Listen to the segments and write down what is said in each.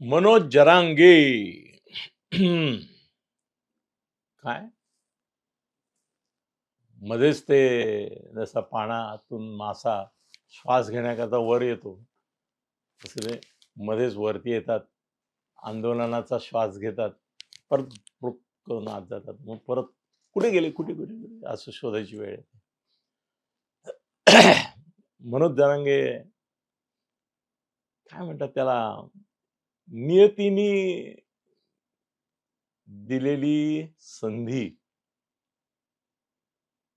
मनोज जरांगे. काय? मध्येच ते जसा पाण्यातून मासा श्वास घेण्याकरता वर येतो. तसे ते मध्येच वरती येतात. आंदोलनाचा श्वास घेतात. परत करून आत जातात. मग परत कुठे गेले? कुठे कुठे गेले असं शोधायची वेळ येते. मनोज जरांगे. काय म्हणतात त्याला? नियतीने दिलेली संधी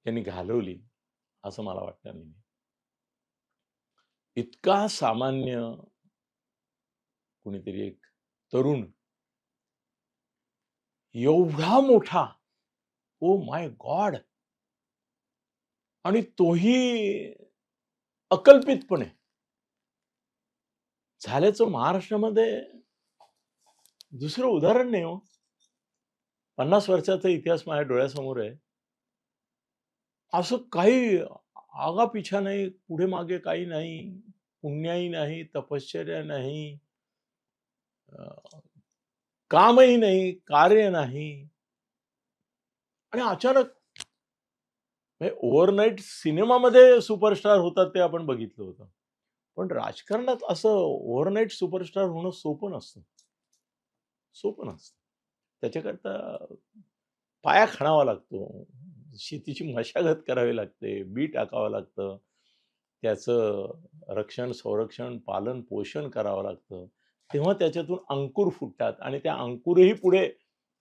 त्यांनी घालवली असं मला वाटतं नेहमी इतका सामान्य कुणीतरी एक तरुण एवढा मोठा ओ माय गॉड आणि तोही अकल्पितपणे. झाल्याचं महाराष्ट्रामध्ये दुसरं उदाहरण नाही हो. पन्नास वर्षाचा इतिहास माझ्या डोळ्यासमोर आहे. असं काही आगापिछा नाही पुढे मागे काही नाही पुण्याही नाही तपश्चर्या नाही कामही नाही कार्य नाही. आणि अचानक ओव्हरनाईट सिनेमामध्ये सुपरस्टार होतात ते आपण बघितलं होतं. पण राजकारणात असं ओव्हरनाईट सुपरस्टार होणं सोपं नसतं. सोपं नसतं. त्याच्याकरता पाया खणावा लागतो. शेतीची मशागत करावी लागते. बी टाकावं लागतं. त्याचं रक्षण संरक्षण पालन पोषण करावं लागतं. तेव्हा त्याच्यातून अंकुर फुटतात आणि त्या अंकुरही पुढे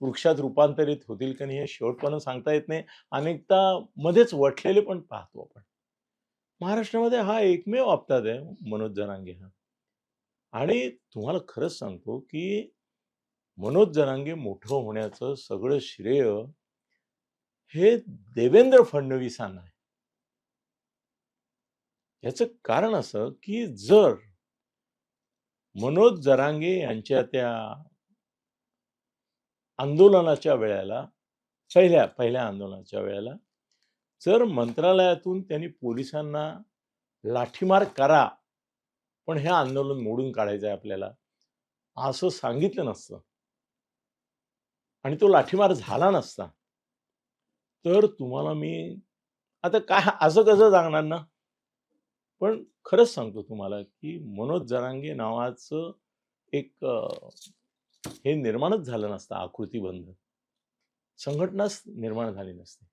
वृक्षात रूपांतरित होतील का नाही हे शेवटपणे सांगता येत नाही. अनेकदा मध्येच वटलेले पण पाहतो आपण. महाराष्ट्रामध्ये हा एकमेव आपतात आहे मनोज जनांगे हा. आणि तुम्हाला खरंच सांगतो की मनोज जरांगे मोठं होण्याचं सगळं श्रेय हे देवेंद्र फडणवीसांना आहे. याचं कारण असं की जर मनोज जरांगे यांच्या त्या आंदोलनाच्या वेळेला पहिल्या पहिल्या आंदोलनाच्या वेळेला जर मंत्रालयातून त्यांनी पोलिसांना लाठीमार करा पण हे आंदोलन मोडून काढायचं आहे आपल्याला असं सांगितलं नसतं. आणि तो लाठीमार झाला नसता. तर तुम्हाला मी आता काय असं कसं सांगणार ना? पण खरंच सांगतो तुम्हाला की मनोज जरांगे नावाचं एक हे निर्माणच झालं नसतं आकृतीबंध संघटनाच निर्माण झाली नसते.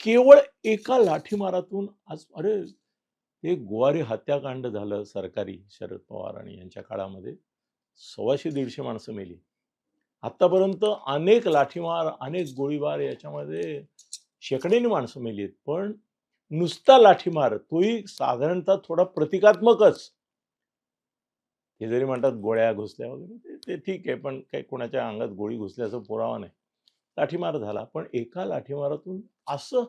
केवळ एका लाठीमारातून आज अरे ते गोवारी हत्याकांड झालं सरकारी शरद पवार आणि यांच्या काळामध्ये. सव्वाशे दीडशे माणसं मेली. आतापर्यंत अनेक लाठीमार अनेक गोळीबार याच्यामध्ये शेकड्याने माणसं मेली आहेत पण नुसता लाठीमार तोही साधारणतः थोडा प्रतिकात्मकच. हे जरी म्हणतात गोळ्या घुसल्या वगैरे ते- ते ठीक आहे पण काही कोणाच्या अंगात गोळी घुसल्याचा पुरावा नाही. लाठीमार झाला पण एका लाठीमारातून असं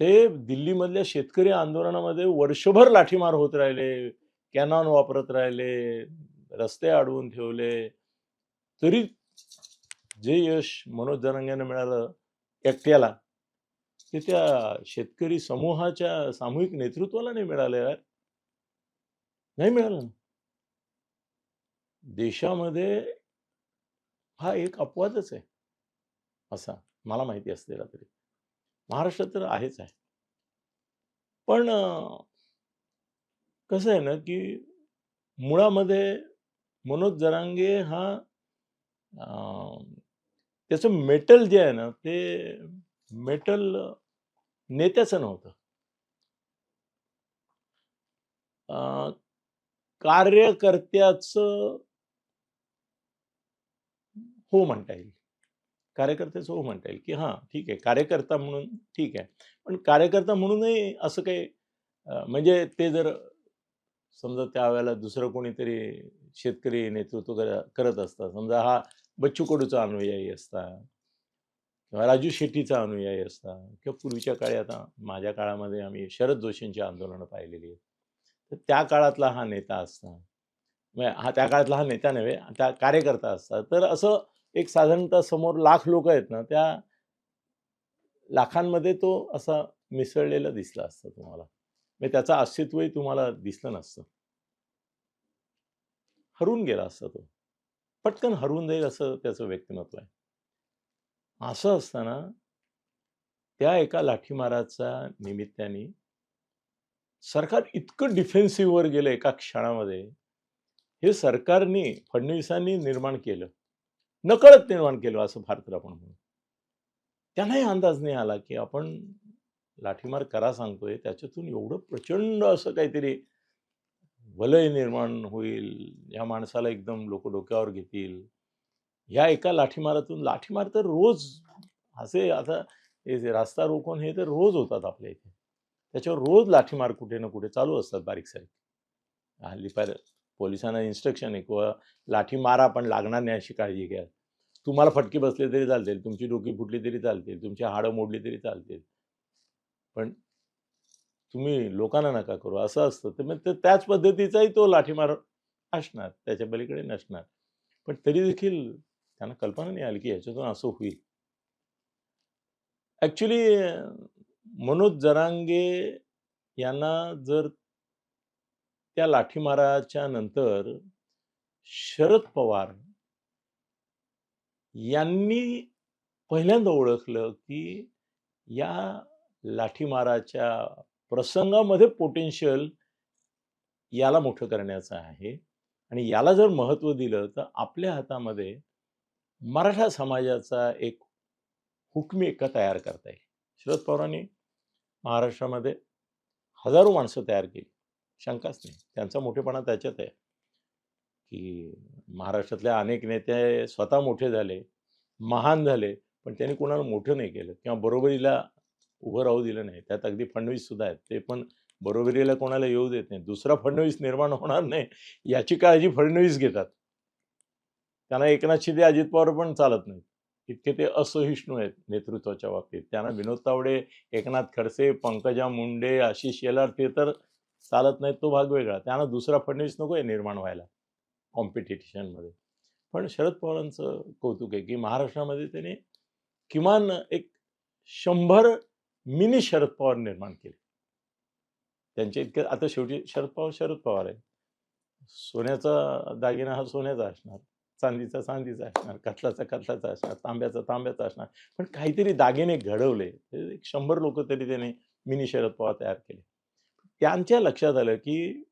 ते दिल्लीमधल्या शेतकरी आंदोलनामध्ये वर्षभर लाठीमार होत राहिले कॅनॉन वापरत राहिले रस्ते अडवून ठेवले. तरी जे यश मनोज मिळालं एकट्याला ते त्या शेतकरी समूहाच्या सामूहिक नेतृत्वाला नाही मिळालं यार. नाही मिळालं ना. देशामध्ये हा एक अपवादच आहे असा मला माहिती असलेला तरी. महाराष्ट्रात तर आहेच आहे. पण कसं आहे ना की मुळामध्ये मनोज जरांगे हा त्याचं मेटल जे आहे ना ते मेटल नेत्याचं नव्हतं. कार्यकर्त्याच कार्यकर्त्याचं हो म्हणता येईल. कार्यकर्त्याचं हो म्हणता येईल की हां ठीक आहे कार्यकर्ता म्हणून ठीक आहे. पण कार्यकर्ता म्हणूनही असं काही म्हणजे ते जर समजा त्यावेळेला दुसरं कोणीतरी शेतकरी नेतृत्व कर- करत असतात. समजा हा बच्चू कडूचा अनुयायी असता किंवा राजू शेट्टीचा अनुयायी असता किंवा पूर्वीच्या काळी आता माझ्या काळामध्ये आम्ही शरद जोशींची आंदोलनं पाहिलेली आहेत. तर त्या काळातला हा नेता असता. म्हणजे हा त्या काळातला हा नेता नव्हे त्या कार्यकर्ता असतात तर असं एक साधारणतः समोर लाख लोक आहेत ना त्या लाखांमध्ये तो असा मिसळलेला दिसला असता तुम्हाला. म्हणजे त्याचं अस्तित्वही तुम्हाला दिसलं नसतं. हरून गेला असता तो. पटकन हरवून जाईल असं त्याचं व्यक्तिमत्व आहे. असं असताना त्या एका लाठीमाराच्या निमित्ताने सरकार इतकं डिफेन्सिव्हवर गेलं एका क्षणामध्ये. हे सरकारने फडणवीसांनी निर्माण केलं. नकळत निर्माण केलं असं फार तर आपण म्हणू त्यांनाही अंदाज नाही आला की आपण लाठीमार करा सांगतोय त्याच्यातून एवढं प्रचंड असं काहीतरी वलय निर्माण होईल या माणसाला एकदम लोक डोक्यावर घेतील. ह्या एका लाठीमारातून लाठीमार तर रोज असे आता हे रास्ता रोखून हे तर रोज होतात आपल्या इथे. त्याच्यावर रोज लाठीमार कुठे ना कुठे चालू असतात बारीक सारीक. हल्ली पार पोलिसांना इन्स्ट्रक्शन आहे किंवा लाठी मारा पण लागणार नाही अशी काळजी घ्या. तुम्हाला फटके बसले तरी चालतील तुमची डोकी फुटली तरी चालतील तुमची हाडं मोडली तरी चालतील. पण तुम्ही लोकांना नका करू. असं असतं. तर मग ते त्याच पद्धतीचाही तो लाठीमार असणार. त्याच्या पलीकडे नसणार. पण तरी देखील त्यांना कल्पना नाही आली की ह्याच्यातून असं होईल. ॲक्च्युली मनोज जरांगे यांना जर त्या लाठीमाराच्या नंतर शरद पवार यांनी पहिल्यांदा ओळखलं की या लाठीमाराच्या प्रसंगामध्ये पोटेन्शियल याला मोठं करण्याचं आहे. आणि याला जर महत्त्व दिलं तर आपल्या हातामध्ये मराठा समाजाचा एक हुकमी एका तयार करता येईल. शरद पवारांनी महाराष्ट्रामध्ये हजारो माणसं तयार केली. शंकाच नाही. त्यांचा मोठेपणा त्याच्यात आहे. की महाराष्ट्रातल्या अनेक नेते स्वतः मोठे झाले महान झाले पण त्यांनी कोणाला मोठं नाही केलं. किंवा बरोबरीला उभं राहू दिलं नाही. त्यात अगदी फडणवीस सुद्धा आहेत. ते पण बरोबरीला कोणाला येऊ देत नाही दुसरा फडणवीस निर्माण होणार नाही याची काळजी फडणवीस घेतात. त्यांना एकनाथ शिंदे अजित पवार पण चालत नाही इतके ते असहिष्णू आहेत नेतृत्वाच्या बाबतीत. त्यांना विनोद तावडे एकनाथ खडसे पंकजा मुंडे आशिष शेलार ते तर चालत नाहीत. तो भाग वेगळा. त्यांना दुसरा फडणवीस नको आहे निर्माण व्हायला कॉम्पिटिशनमध्ये पण शरद पवारांचं कौतुक आहे की महाराष्ट्रामध्ये त्यांनी किमान एक शंभर मिनी शरद पवार निर्माण केले. त्यांचे इतकं आता शेवटी शरद पवार शरद पवार आहे सोन्याचा दागिना हा सोन्याचा असणार. चांदीचा चांदीचा असणार. कथलाचा कथलाचा असणार. तांब्याचा तांब्याचा असणार. पण काहीतरी दागिने घडवले. एक शंभर लोक तरी त्याने मिनी शरद पवार तयार केले. त्यांच्या लक्षात आलं की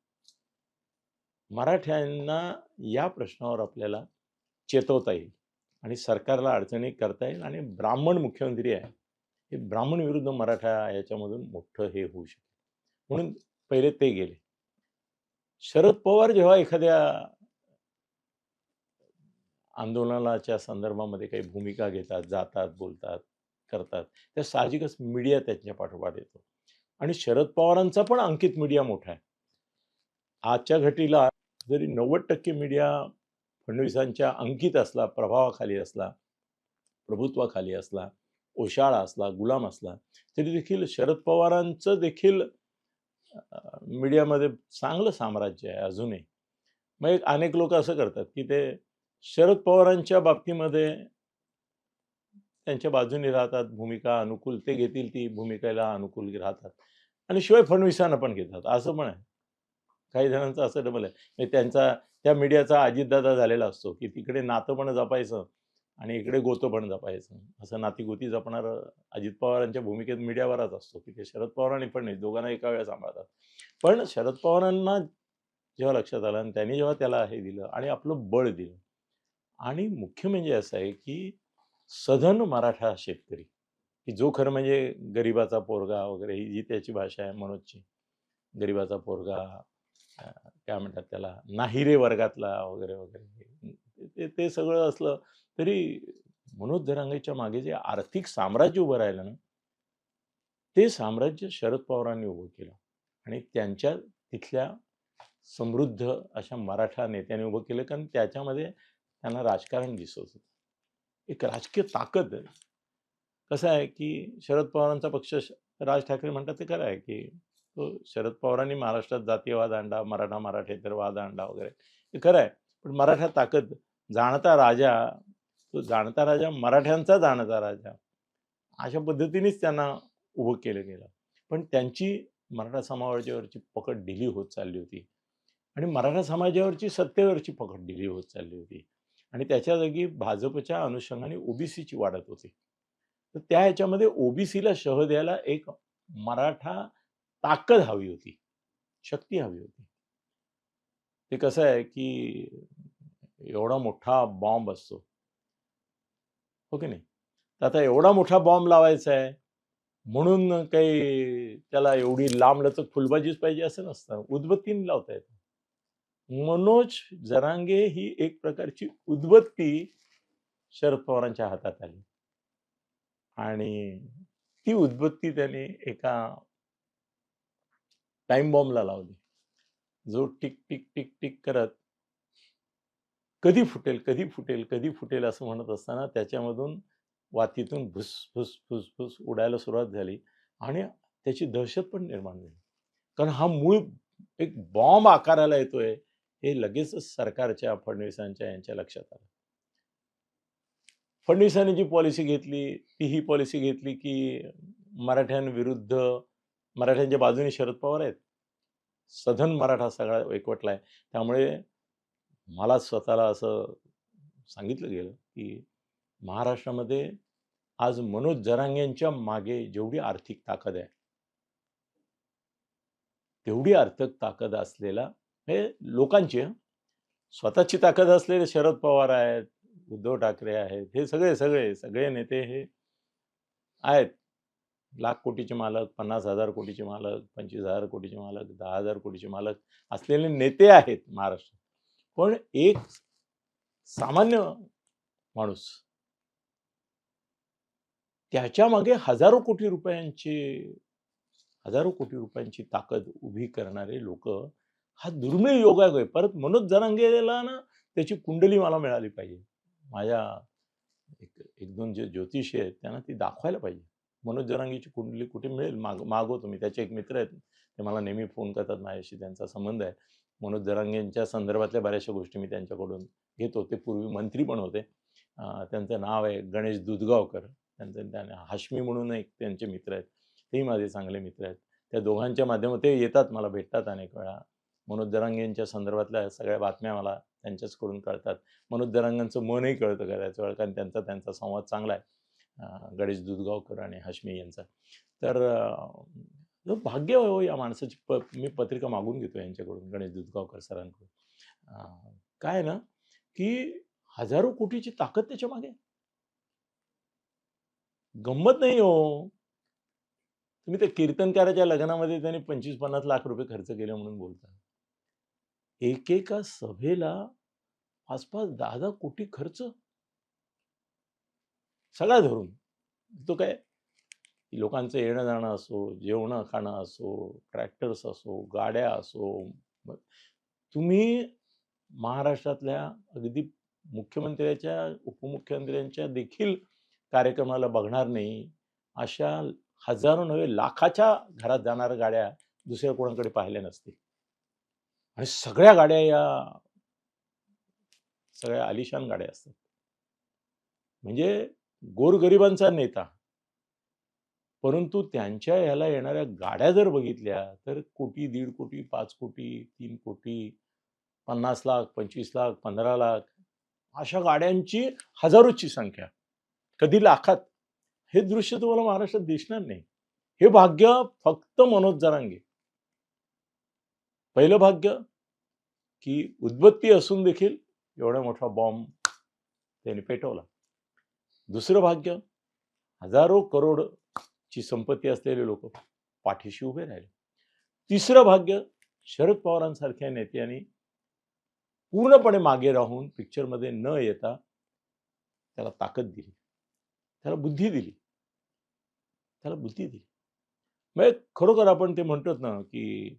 मराठ्यांना या प्रश्नावर आपल्याला चेतवता येईल. आणि सरकारला अडचणी करता येईल. आणि ब्राह्मण मुख्यमंत्री आहे हे ब्राह्मण विरुद्ध मराठा याच्यामधून मोठं हे होऊ शकतं. म्हणून पहिले ते गेले. शरद पवार जेव्हा एखाद्या आंदोलनाच्या संदर्भामध्ये काही भूमिका घेतात जातात बोलतात करतात त्या साहजिकच मीडिया त्यांच्या पाठोपाठ येतो. आणि शरद पवारांचा पण अंकित मीडिया मोठा आहे. आजच्या घटीला जरी नव्वद टक्के मीडिया फडणवीसांच्या अंकित असला प्रभावाखाली असला प्रभुत्वाखाली असला ओशाळा असला गुलाम असला तरी देखील शरद पवारांचं देखील मीडियामध्ये चांगलं साम्राज्य आहे अजूनही. मग एक अनेक लोक असं करतात की ते शरद पवारांच्या बाबतीमध्ये त्यांच्या बाजूने राहतात भूमिका अनुकूल ते घेतील ती भूमिकेला अनुकूल राहतात. आणि शिवाय फडणवीसांना पण घेतात असं पण आहे. काही जणांचं असं डबल आहे. म्हणजे त्यांचा त्या मीडियाचा अजितदादा झालेला असतो की तिकडे नातं पण जपायचं आणि इकडे गोतं पण जपायचं. असं नातीगोती जपणारं अजित पवारांच्या भूमिकेत मीडियावरच असतो. की ते शरद पवारांनी पण नाही दोघांना एका वेळा सांभाळतात. पण शरद पवारांना जेव्हा लक्षात आलं आणि त्यांनी जेव्हा त्याला हे दिलं आणि आपलं बळ दिलं. आणि मुख्य म्हणजे असं आहे की सधन मराठा शेतकरी की जो खरं म्हणजे गरिबाचा पोरगा वगैरे ही जी त्याची भाषा आहे मनोजची गरिबाचा पोरगा काय म्हणतात त्याला नाहिरे वर्गातला वगैरे वगैरे ते ते सगळं असलं तरी मनोज धरांगेच्या मागे जे आर्थिक साम्राज्य उभं राहिलं ना ते साम्राज्य शरद पवारांनी उभं केलं. आणि त्यांच्या तिथल्या समृद्ध अशा मराठा नेत्याने उभं केलं कारण त्याच्यामध्ये त्यांना राजकारण दिसत होतं. एक राजकीय ताकद कसं आहे की शरद पवारांचा पक्ष राज ठाकरे म्हणतात ते खरं आहे की तो शरद पवारांनी महाराष्ट्रात जातीयवाद आणला मराठा मराठेतर वाद आणला वगैरे. हे खरं आहे. पण मराठा ताकद जाणता राजा तो जाणता राजा मराठ्यांचा जाणता राजा. अशा पद्धतीनेच त्यांना उभं केलं गेलं. पण त्यांची मराठा समाजावरची पकड ढिली होत चालली होती. आणि मराठा समाजावरची सत्तेवरची पकड ढिली होत चालली होती. आणि त्याच्या जागी भाजपच्या अनुषंगाने ओबीसीची वाढत होती. तर त्या ह्याच्यामध्ये ओबीसीला शह द्यायला एक मराठा ताकद हवी होती. शक्ती हवी होती. ते कसं आहे की एवढा मोठा बॉम्ब असतो. हो की नाही? तर आता एवढा मोठा बॉम्ब लावायचा आहे म्हणून काही त्याला एवढी लांब लचक फुलबाजीच पाहिजे असं नसतं. उदबत्तीने लावता येतं. मनोज जरांगे ही एक प्रकारची उदबत्ती शरद पवारांच्या हातात आली. आणि ती उदबत्ती त्याने एका टाइम बॉम्बला लावली. जो टिक टिक टिक टिक करत कधी फुटेल कधी फुटेल कधी फुटेल असं म्हणत असताना त्याच्यामधून वातीतून भुस भुस भुस भुस उडायला सुरुवात झाली आणि त्याची दहशत पण निर्माण झाली. कारण हा मूळ एक बॉम्ब आकाराला येतोय हे लगेचच सरकारच्या फडणवीसांच्या यांच्या लक्षात आलं. फडणवीसांनी जी पॉलिसी घेतली ती ही पॉलिसी घेतली की मराठ्यांविरुद्ध मराठ्यांच्या बाजूने शरद पवार आहेत. सधन मराठा सगळा एकवटलाय त्यामुळे मला स्वतःला असं सांगितलं गेलं की महाराष्ट्रामध्ये आज मनोज जरांगेंच्या मागे जेवढी आर्थिक ताकद आहे तेवढी आर्थिक ताकद असलेला हे लोकांची स्वतःची ताकद असलेले शरद पवार आहेत उद्धव ठाकरे आहेत हे सगळे सगळे सगळे नेते हे आहेत. लाख कोटीचे मालक पन्नास हजार कोटीचे मालक पंचवीस हजार कोटीचे मालक दहा हजार कोटीचे मालक असलेले नेते आहेत महाराष्ट्रात. पण एक सामान्य माणूस त्याच्यामागे हजारो कोटी रुपयांची हजारो कोटी रुपयांची ताकद उभी करणारे लोक हा दुर्मिळ योगायोग आहे. परत मनोज जरांगेला ना त्याची कुंडली मला मिळाली पाहिजे. माझ्या एक एक दोन जे ज्योतिषी आहेत त्यांना ती दाखवायला पाहिजे. मनोज जरांगीची कुंडली कुठे मिळेल? माग मागवतो मी. त्याचे एक मित्र आहेत. ते मला नेहमी फोन करतात. माझ्याशी त्यांचा संबंध आहे. मनोज जरांगेंच्या संदर्भातल्या बऱ्याचशा गोष्टी मी त्यांच्याकडून घेतो. ते पूर्वी मंत्री पण होते. त्यांचं नाव आहे गणेश दुधगावकर. त्यांचं त्याने हाश्मी म्हणून एक त्यांचे मित्र आहेत. तेही माझे चांगले मित्र आहेत. त्या दोघांच्या माध्यमात ते येतात मला भेटतात अनेक वेळा. मनोज दरांगेंच्या संदर्भातल्या सगळ्या बातम्या मला त्यांच्याचकडून कळतात. मनोज दरांगांचं मनही कळतं करायचं वेळ कारण त्यांचा त्यांचा संवाद चांगला आहे. गणेश दुधगावकर आणि हाश्मी यांचा. तर भाग्य हो या माणसाची. प मी पत्रिका मागून घेतो यांच्याकडून गणेश दुधगावकर सरांकडून. काय ना की हजारो कोटीची ताकद त्याच्यामागे गंमत नाही हो. तुम्ही त्या कीर्तनकाराच्या लग्नामध्ये त्यांनी पंचवीस पन्नास लाख रुपये खर्च केले म्हणून बोलता. एकेका सभेला आसपास दहा दहा कोटी खर्च. सगळा धरून. तो काय लोकांचं येणं जाणं असो जेवणं खाणं असो ट्रॅक्टर्स असो गाड्या असो तुम्ही महाराष्ट्रातल्या अगदी मुख्यमंत्र्याच्या उपमुख्यमंत्र्यांच्या देखील कार्यक्रमाला बघणार नाही अशा हजारो नव्हे लाखाच्या घरात जाणाऱ्या गाड्या दुसऱ्या कोणाकडे पाहिल्या नसतील? आणि सगळ्या गाड्या या सगळ्या आलिशान गाड्या असतात. म्हणजे गोरगरिबांचा नेता परंतु त्यांच्या ह्याला येणाऱ्या गाड्या जर बघितल्या तर कोटी दीड कोटी पाच कोटी तीन कोटी पन्नास लाख पंचवीस लाख पंधरा लाख अशा गाड्यांची हजारोची संख्या कधी लाखात. हे दृश्य तुम्हाला महाराष्ट्रात दिसणार नाही. हे भाग्य फक्त मनोज जरांगे. पहिलं भाग्य की उद्बत्ती असून देखील एवढा मोठा बॉम्ब त्यांनी पेटवला. दुसरं भाग्य हजारो करोड ची संपत्ती असलेले लोक पाठीशी उभे राहिले. तिसरं भाग्य शरद पवारांसारख्या नेत्यांनी पूर्णपणे मागे राहून पिक्चरमध्ये न येता त्याला ताकद दिली. त्याला बुद्धी दिली. त्याला बुद्धी दिली. म्हणजे खरोखर आपण ते म्हणतो ना की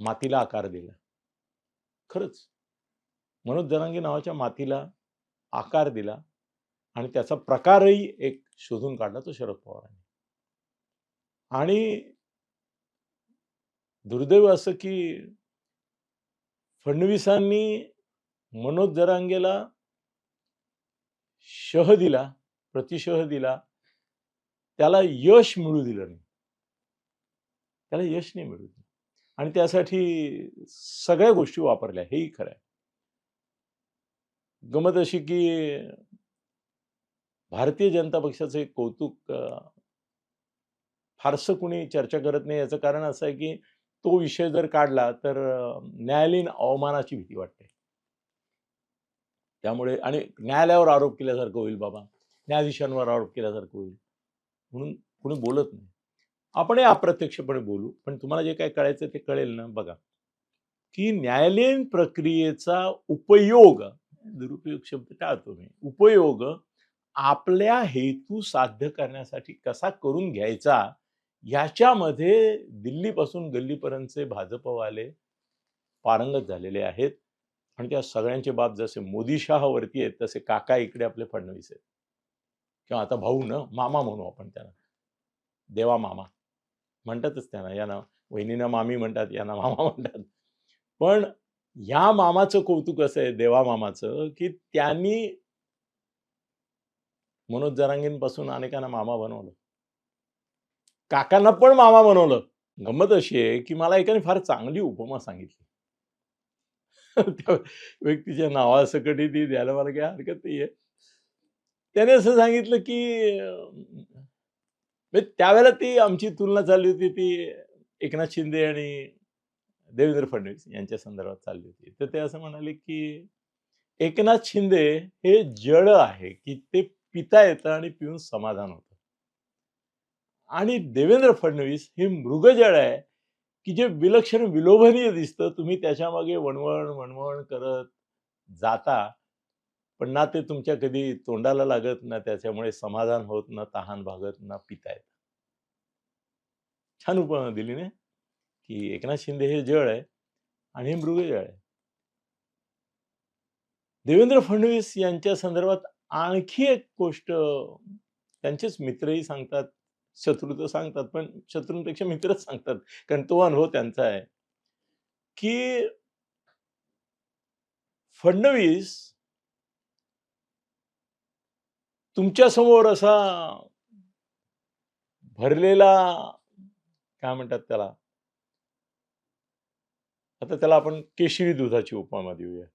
मातीला आकार दिला. खरंच. मनोज जरांगे नावाच्या मातीला आकार दिला. आणि त्याचा प्रकारही एक शोधून काढला तो शरद पवारांनी. आणि दुर्दैव असं की फडणवीसांनी मनोज जरांगेला शह दिला प्रतिशह दिला. त्याला यश मिळू दिलं नाही. त्याला यश नाही मिळू दिलं. आणि त्यासाठी सगळ्या गोष्टी वापरल्या हेही खरं आहे. गमत अशी की भारतीय जनता पक्षाचं एक कौतुक फारसं कुणी चर्चा करत नाही. याचं कारण असं आहे की तो विषय जर काढला तर न्यायालयीन अवमानाची भीती वाटते. त्यामुळे आणि न्यायालयावर आरोप केल्यासारखं होईल बाबा. न्यायाधीशांवर आरोप केल्यासारखं होईल. म्हणून कुणी बोलत नाही. आपणही अप्रत्यक्षपणे बोलू पण तुम्हाला जे काय कळायचं ते कळेल ना. बघा की न्यायालयीन प्रक्रियेचा उपयोग दुरुपयोग शब्द टाळतो मी. उपयोग आपल्या हेतू साध्य करण्यासाठी कसा करून घ्यायचा याच्यामध्ये दिल्लीपासून गल्लीपर्यंतचे भाजपवाले पारंगत झालेले आहेत. आणि त्या सगळ्यांचे बाप जसे मोदी शहावरती आहेत तसे काका इकडे आपले फडणवीस आहेत. किंवा आता भाऊ न मामा म्हणू आपण त्यांना. देवा मामा. म्हणतातच त्यांना. यांना वहिनीना मामी म्हणतात यांना मामा म्हणतात. पण या मामाचं कौतुक असं आहे देवा मामाचं की त्यांनी मनोज जरांगींपासून अनेकांना मामा बनवलं. काकांना पण मामा बनवलं. गंमत अशी आहे की मला एकाने फार चांगली उपमा सांगितली. त्या व्यक्तीच्या नावासकटी ती द्यायला मला काही हरकत नाही आहे त्याने असं सांगितलं की म्हणजे त्यावेळेला ती आमची तुलना चालली होती ती एकनाथ शिंदे आणि देवेंद्र फडणवीस यांच्या संदर्भात चालली होती. तर ते असं म्हणाले की एकनाथ शिंदे हे जड आहे की ते पिता येतं आणि पिऊन समाधान होतं. आणि देवेंद्र फडणवीस हे मृगजळ आहे की जे विलक्षण विलोभनीय दिसतं. तुम्ही त्याच्यामागे वणवण वणवण करत जाता पण ना ते तुमच्या कधी तोंडाला लागत ना त्याच्यामुळे समाधान होत ना तहान भागत ना पिता येत छान उपमा दिली ना की एकनाथ शिंदे हे जळ आहे आणि हे मृगजळ आहे. देवेंद्र फडणवीस यांच्या संदर्भात आणखी एक गोष्ट त्यांचेच मित्रही सांगतात शत्रू तर सांगतात पण शत्रूंपेक्षा मित्रच सांगतात कारण तो अनुभव त्यांचा आहे. की फडणवीस तुमच्यासमोर असा भरलेला काय म्हणतात त्याला? आता त्याला आपण केशरी दुधाची उपमा देऊया.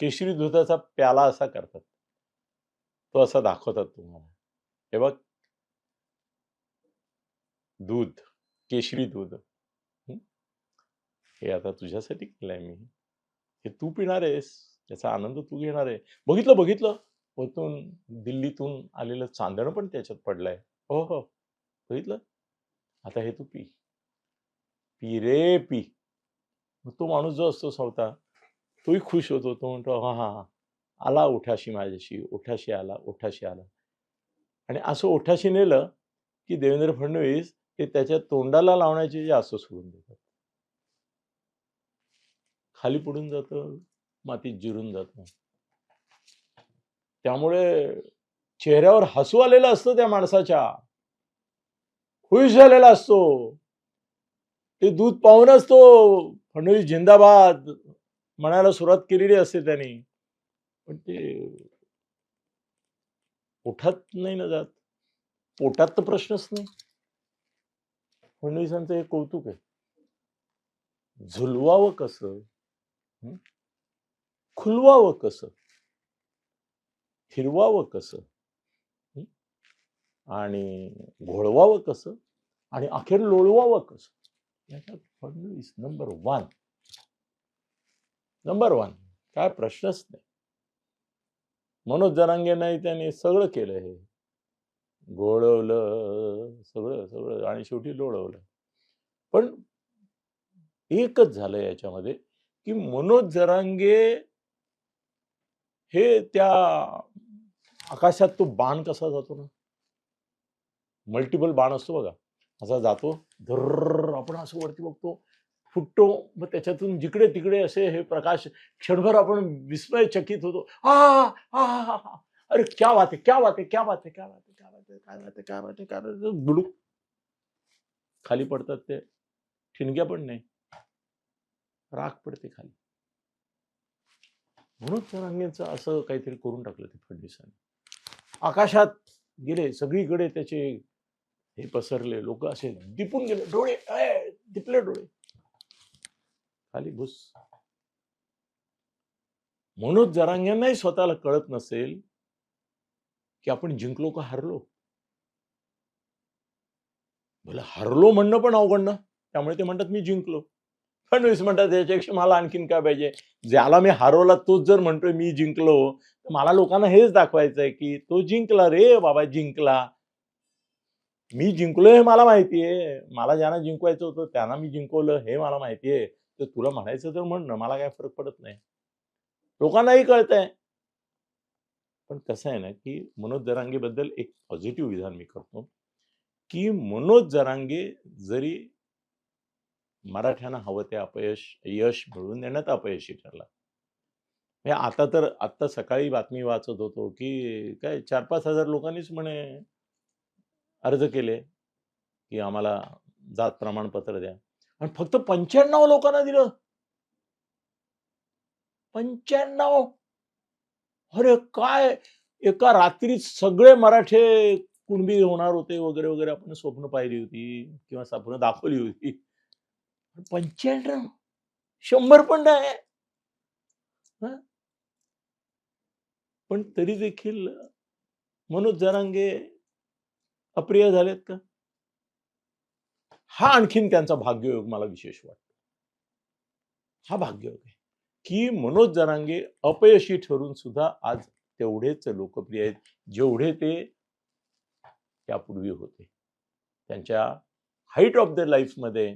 केशरी दुधाचा प्याला असा करतात. तो असा दाखवतात तुम्हाला. हे बघ. दूध केशरी दूध. हे? आता तुझ्यासाठी केलंय मी. हे तू पिणार आहेस. त्याचा आनंद तू घेणार आहे. बघितलं बघितलं. वरतून दिल्लीतून आलेलं चांदणं पण त्याच्यात पडलंय. हो हो. बघितलं? आता हे तू पी. पी रे पी. मग तो माणूस जो असतो स्वतः तोही खुश होतो. तो म्हणतो हा हा हा. आला ओठाशी माझ्याशी ओठाशी आला ओठाशी आला. आणि असं ओठाशी नेलं की देवेंद्र फडणवीस ते त्याच्या तोंडाला लावण्याचे जे असं सोडून देतात. खाली पडून जातं मातीत जिरून जातं. त्यामुळे चेहऱ्यावर हसू आलेलं असतं त्या माणसाच्या. खुश झालेला असतो. ते दूध पाहूनच तो फडणवीस जिंदाबाद म्हणायला सुरुवात केलेली असते त्यांनी. पण ते पोटात नाही ना जात. पोटात तर प्रश्नच नाही. फडणवीसांचं हे कौतुक आहे. झुलवावं कसं? खुलवावं कसं? फिरवावं कसं? आणि घोळवावं कसं? आणि अखेर लोळवावं कसं? याच्यात Fadnavis number one. Number one. काय प्रश्नच नाही. मनोज जरांगे नाही त्याने सगळं केलं हे. गोळवलं सगळं सगळं आणि शेवटी लोळवलं. पण एकच झालं याच्यामध्ये की मनोज जरांगे हे त्या आकाशात तो बाण कसा जातो ना? मल्टिपल बाण असतो बघा. असा जातो धर्र आपण असं वरती बघतो. फुटतो. मग त्याच्यातून जिकडे तिकडे असे हे प्रकाश क्षणभर आपण विस्मयचकित होतो. आ अरे क्या वाते क्या वाते क्या वाते क्या वाते क्या वाते काय वाते काय वाते काय वाते आहे. बुडूक खाली पडतात ते. ठिणग्या पण नाही. राख पडते खाली. म्हणून तरंगेचं असं काहीतरी करून टाकलं ते फडणवीसांनी. आकाशात गेले सगळीकडे त्याचे हे पसरले लोक असे दिपून गेले. डोळे दिपले डोळे. खाली घुस म्हणून जरांग्यांनाही स्वतःला कळत नसेल की आपण जिंकलो का हरलो? भले हरलो म्हणणं पण अवघड ना. त्यामुळे ते म्हणतात मी जिंकलो. फडणवीस म्हणतात त्याच्यापेक्षा मला आणखीन काय पाहिजे? ज्याला मी हरवला तोच जर म्हणतोय मी जिंकलो. तर मला लोकांना हेच दाखवायचं आहे की तो जिंकला रे बाबा जिंकला. मी जिंकलो हे मला माहितीये. मला ज्यांना जिंकवायचं होतं त्यांना मी जिंकवलं हे मला माहितीये. तर तुला म्हणायचं तर म्हण ना मला काय फरक पडत नाही. लोकांनाही कळतंय. पण कसं आहे ना की मनोज जरांगेबद्दल एक पॉझिटिव्ह विधान मी करतो की मनोज जरांगे जरी मराठ्यांना हवं ते अपयश यश मिळवून देण्यात अपयशी ठरला. म्हणजे आता तर आत्ता सकाळी बातमी वाचत होतो की काय चार पाच हजार लोकांनीच म्हणे अर्ज केले की आम्हाला जात प्रमाणपत्र द्या. आणि फक्त पंच्याण्णव लोकांना दिलं. पंच्याण्णव. अरे काय? एका रात्रीत सगळे मराठे कुणबी होणार होते वगैरे वगैरे आपण स्वप्न पाहिली होती किंवा स्वप्न दाखवली होती. पंच्याण्णव. शंभर पण नाही. पण तरी देखील मनोज जरांगे अप्रिय झालेत का? हा आणखीन त्यांचा भाग्ययोग मला विशेष वाटतो. हा भाग्ययोग आहे. की मनोज जरांगे अपयशी ठरून सुद्धा आज तेवढेच लोकप्रिय आहेत जेवढे ते त्यापूर्वी होते. त्यांच्या हाईट ऑफ द लाईफमध्ये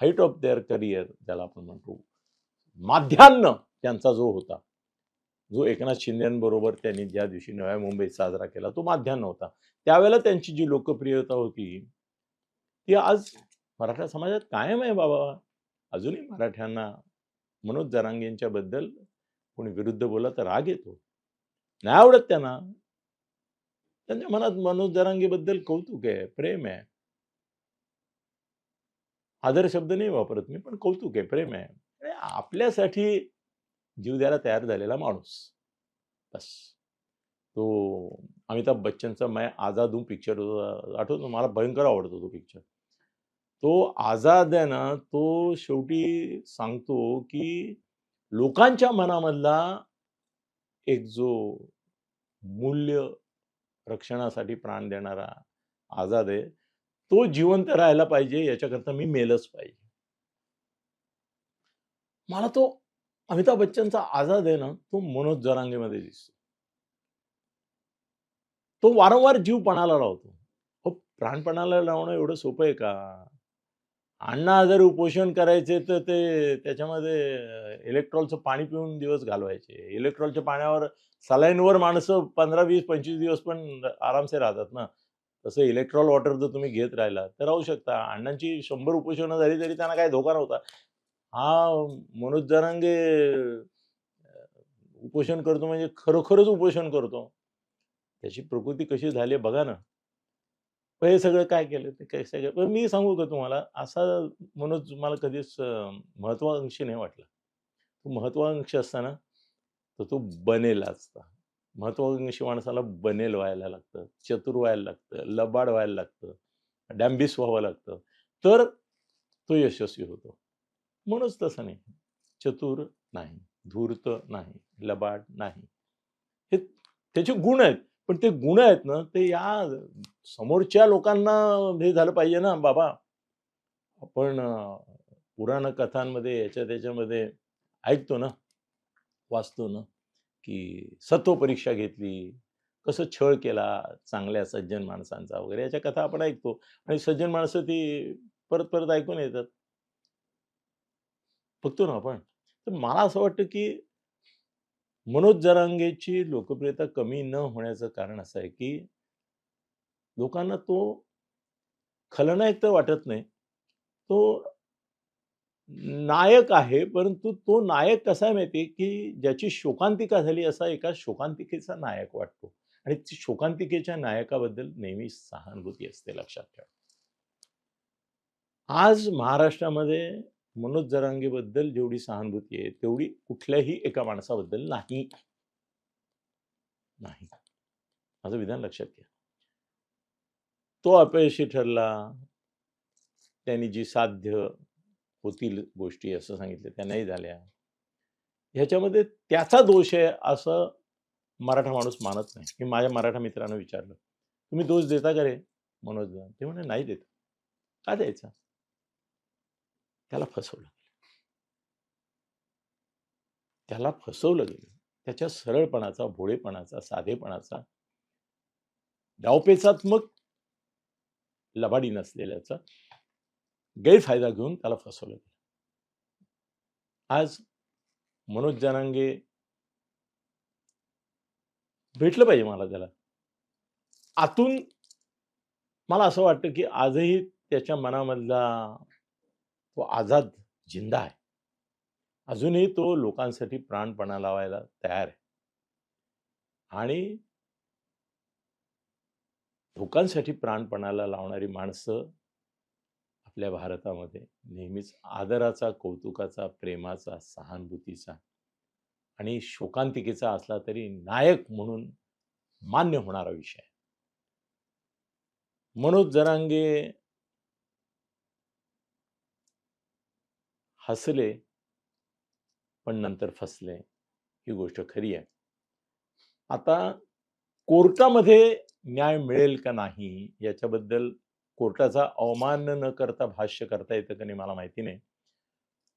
हाईट ऑफ देअर करिअर ज्याला आपण म्हणतो माध्यान्न त्यांचा जो होता जो एकनाथ शिंदेबरोबर त्यांनी ज्या दिवशी नव्या मुंबईत साजरा केला तो माध्यान्न होता. त्यावेळेला त्यांची जी लोकप्रियता होती ती आज मराठा समाजात कायम आहे बाबा. अजूनही मराठ्यांना मनोज जरांगेंच्याबद्दल कोणी विरुद्ध बोला तर राग येतो. नाही आवडत त्यांना. त्यांच्या मनात मनोज जरांगेबद्दल कौतुक आहे प्रेम आहे. आदर शब्द नाही वापरत मी पण कौतुक आहे प्रेम आहे. आणि आपल्यासाठी जीव द्यायला तयार झालेला माणूस. बस. तो अमिताभ बच्चनचा मैं आझाद पिक्चर होता आठवतो? मला भयंकर आवडतो तो पिक्चर तो आझाद आहे ना तो शेवटी सांगतो की लोकांच्या मनामधला एक जो मूल्य रक्षणासाठी प्राण देणारा आझाद आहे तो जिवंत राहायला पाहिजे याच्याकरता मी मेलच पाहिजे. मला तो अमिताभ बच्चनचा आझाद आहे ना तो मनोज जरांगेमध्ये दिसतो. तो वारंवार जीव पणाला लावतो. हो प्राणपणाला लावणं एवढं सोपं आहे का? अण्णा जर उपोषण करायचे तर ते त्याच्यामध्ये इलेक्ट्रॉलचं पाणी पिऊन दिवस घालवायचे. इलेक्ट्रॉलच्या पाण्यावर सलाईनवर माणसं पंधरा वीस पंचवीस दिवस पण आरामसे राहतात ना. तसं इलेक्ट्रॉल वॉटर जर तुम्ही घेत राहिला तर राहू शकता. अण्णांची शंभर उपोषणं झाली तरी त्यांना काही धोका नव्हता. हा मनोज जरांगे उपोषण करतो म्हणजे खरोखरच उपोषण करतो. त्याची प्रकृती कशी झाली आहे बघा ना. हे सगळं काय केलं ते काय सगळं? पण मी सांगू का तुम्हाला? असा मनोज मला कधीच महत्वाकांक्षी नाही वाटला. तो महत्वाकांक्षी असताना तर तो बनेल असता. महत्वाकांक्षी माणसाला बनेल व्हायला लागतं चतुर व्हायला लागतं लबाड व्हायला लागतं डॅम्बिस व्हावं लागतं. तर तो यशस्वी होतो. म्हणूनच तसं नाही. चतुर नाही धूर्त नाही लबाड नाही. हे त्याचे गुण आहेत. पण ते गुण आहेत ना ते या समोरच्या लोकांना हे झालं पाहिजे ना बाबा. आपण पुराण कथांमध्ये याच्या त्याच्यामध्ये ऐकतो ना वाचतो ना की सत्व परीक्षा घेतली कसं छळ केला चांगल्या सज्जन माणसांचा वगैरे याच्या कथा आपण ऐकतो. आणि सज्जन माणसं ती परत परत ऐकून येतात. बघतो ना आपण. तर मला असं वाटतं की मनोज जरांगेची लोकप्रियता कमी न होण्याचं कारण असं आहे की लोकांना तो खलनायक तर वाटत नाही. तो नायक आहे परंतु तो नायक कसा आहे माहिती की ज्याची शोकांतिका झाली असा एका शोकांतिकेचा नायक वाटतो. आणि ती शोकांतिकेच्या नायकाबद्दल नेहमी सहानुभूती असते लक्षात ठेवा. आज महाराष्ट्रामध्ये मनोज जरांगेबद्दल जेवढी सहानुभूती आहे तेवढी कुठल्याही एका माणसाबद्दल नाही. नाही. माझं विधान लक्षात घ्या. तो अपयशी ठरला. त्यांनी जी साध्य होतील गोष्टी असं सांगितलं त्या नाही झाल्या. ह्याच्यामध्ये त्याचा दोष आहे असं मराठा माणूस मानत नाही. मी माझ्या मराठा मित्रांना विचारलं तुम्ही दोष देता का रे? मनोज ते म्हणे नाही देत. का द्यायचा? त्याला फसवलं. त्याला फसवलं गेलं. त्याच्या सरळपणाचा भोळेपणाचा साधेपणाचा डावपेचात्मक लबाडी नसलेल्याचा गैरफायदा घेऊन त्याला फसवलं गेलं. आज मनोज जनांगे भेटलं पाहिजे मला त्याला. आतून मला असं वाटतं की आजही त्याच्या मनामधला तो आझाद जिंदा आहे. अजूनही तो लोकांसाठी प्राणपणा लावायला तयार आहे. आणि लोकांसाठी प्राणपणाला लावणारी माणसं आपल्या भारतामध्ये नेहमीच आदराचा कौतुकाचा प्रेमाचा सहानुभूतीचा आणि शोकांतिकेचा असला तरी नायक म्हणून मान्य होणारा विषय मनोज जरांगे हसले पण नंतर फसले. ही गोष्ट खरी आहे. आता कोर्टामध्ये न्याय मिळेल का नाही याच्याबद्दल कोर्टाचा अवमान न करता भाष्य करता येतं का नाही मला माहिती नाही.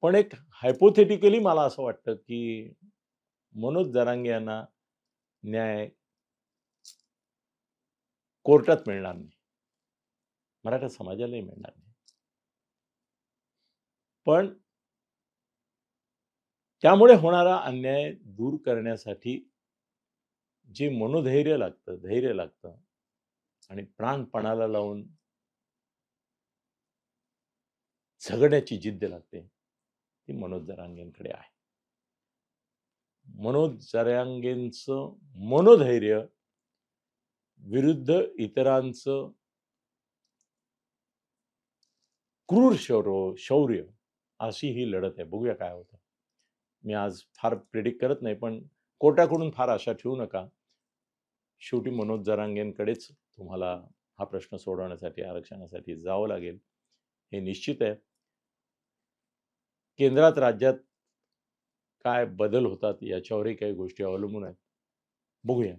पण एक हायपोथेटिकली मला असं वाटतं की मनोज जरांगे यांना न्याय कोर्टात मिळणार नाही. मराठा समाजालाही मिळणार नाही. पण त्यामुळे होणारा अन्याय दूर करण्यासाठी जे मनोधैर्य लागतं धैर्य लागतं आणि प्राणपणाला लावून झगडण्याची जिद्द लागते ती मनोज जरांगेंकडे आहे. मनोज जरांगेंचं मनोधैर्य विरुद्ध इतरांचं क्रूर शौर्य शौर्य अशी ही लढत आहे. बघूया काय होतं. मी आज फार प्रिडिक्ट करत नाही पण कोर्टाकडून फार आशा ठेवू नका. शेवटी मनोज जरांगेंकडेच तुम्हाला हा प्रश्न सोडवण्यासाठी आरक्षणासाठी जावं लागेल. हे निश्चित आहे. केंद्रात राज्यात काय बदल होतात याच्यावरही काही गोष्टी अवलंबून आहेत. बघूया.